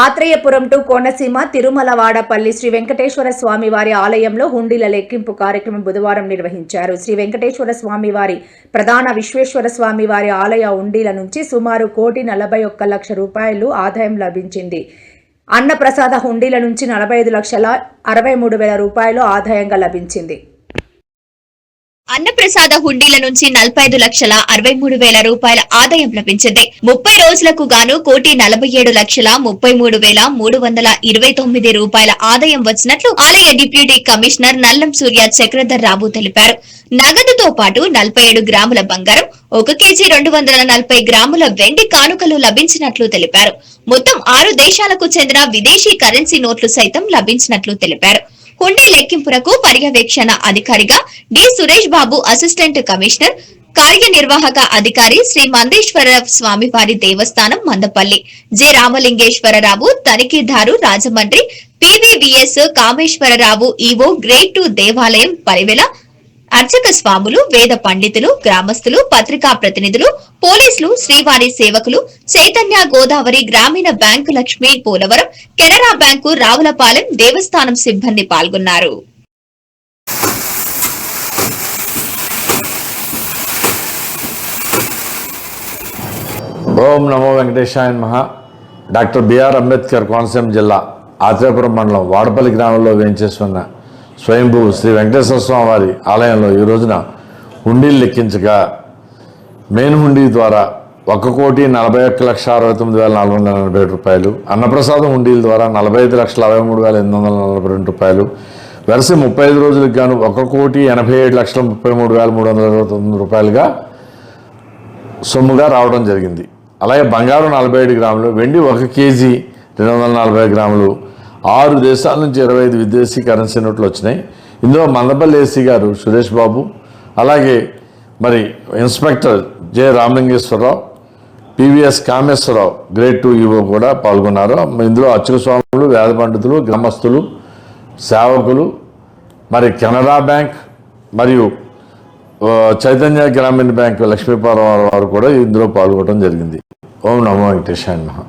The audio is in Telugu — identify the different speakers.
Speaker 1: ఆత్రేయపురం టు కోనసీమ తిరుమలవాడపల్లి శ్రీ వెంకటేశ్వర స్వామి వారి ఆలయంలో హుండీల లెక్కింపు కార్యక్రమం బుధవారం నిర్వహించారు. శ్రీ వెంకటేశ్వర స్వామి వారి ప్రధాన విశ్వేశ్వర స్వామి వారి ఆలయ హుండీల నుంచి సుమారు కోటి నలభై ఒక్క లక్ష రూపాయలు ఆదాయం లభించింది. అన్నప్రసాద హుండీల నుంచి నలభై ఐదు లక్షల అరవై మూడు వేల రూపాయలు ఆదాయంగా లభించింది.
Speaker 2: అన్నప్రసాద హుండీల నుంచి నలభై ఐదు లక్షల అరవై మూడు వేల రూపాయల ఆదాయం లభించింది. ముప్పై రోజులకు గాను కోటి నలభై ఏడు లక్షల ముప్పై మూడు వేల మూడు వందల ఇరవై తొమ్మిది రూపాయల ఆదాయం వచ్చినట్లు ఆలయ డిప్యూటీ కమిషనర్ నల్లం సూర్య చక్రధర్ రావు తెలిపారు. నగదుతో పాటు నలభై ఏడు గ్రాముల బంగారం ఒక కేజీ రెండు వందల నలభై గ్రాముల వెండి కానుకలు లభించినట్లు తెలిపారు. మొత్తం ఆరు దేశాలకు చెందిన విదేశీ కరెన్సీ నోట్లు సైతం లభించినట్లు తెలిపారు. హుండీ లెక్కింపునకు పర్యవేక్షణ అధికారిగా D. Suresh Babu assistant commissioner కార్యనిర్వాహక అధికారి శ్రీ మందేశ్వర స్వామివారి దేవస్థానం Mandapalli. J. Ramalingeswararao తనిఖీదారు Rajahmundry PVVS Kameswararao EO grade two దేవాలయం పరివెల అర్చక స్వాములు వేద పండితులు గ్రామస్తులు పత్రికా ప్రతినిధులు పోలీసులు శ్రీవారి సేవకులు చైతన్య గోదావరి గ్రామీణ బ్యాంకు లక్ష్మీ పోలవరం కెనరా బ్యాంకు రావులపాలెం దేవస్థానం సిబ్బంది పాల్గొన్నారు.
Speaker 3: ఓం నమో వెంకటేశాయ మహా డాక్టర్ బిఆర్ అంబేద్కర్ కోనసీమ జిల్లా ఆత్రేపురం మండలం వాడపల్లి గ్రామంలో వేయించేస్తున్న స్వయంభూ శ్రీ వెంకటేశ్వర స్వామి వారి ఆలయంలో ఈ రోజున హుండీలు లెక్కించగా మెయిన్ హుండీ ద్వారా ఒక కోటి నలభై ఒక్క లక్ష అరవై తొమ్మిది వేల నాలుగు వందల నలభై ఏడు రూపాయలు అన్నప్రసాదం హుండీల ద్వారా నలభై ఐదు లక్షల అరవై మూడు వేల ఎనిమిది వందల నలభై రెండు రూపాయలు వరుస ముప్పై ఐదు రోజులకు గాను ఒక కోటి ఎనభై ఏడు లక్షల ముప్పై మూడు వేల మూడు వందల ఇరవై తొమ్మిది రూపాయలుగా సొమ్ముగా రావడం జరిగింది. అలాగే బంగారం నలభై ఏడు గ్రాములు వెండి ఒక కేజీ రెండు వందల నలభై గ్రాములు ఆరు దేశాల నుంచి ఇరవై ఐదు విదేశీ కరెన్సీ నోట్లు వచ్చినాయి. ఇందులో మందపల్లి ఏసీ గారు సురేష్ బాబు అలాగే మరి inspector J Ramalingeswararao PVS Kameswararao grade two EO కూడా పాల్గొన్నారు. ఇందులో అర్చక స్వాములు వేద పండితులు గ్రామస్తులు సేవకులు మరి కెనరా బ్యాంక్ మరియు చైతన్య గ్రామీణ బ్యాంక్ లక్ష్మీపురం వారు కూడా ఇందులో పాల్గొనడం జరిగింది. ఓం నమో వెంకటేశాయ మహా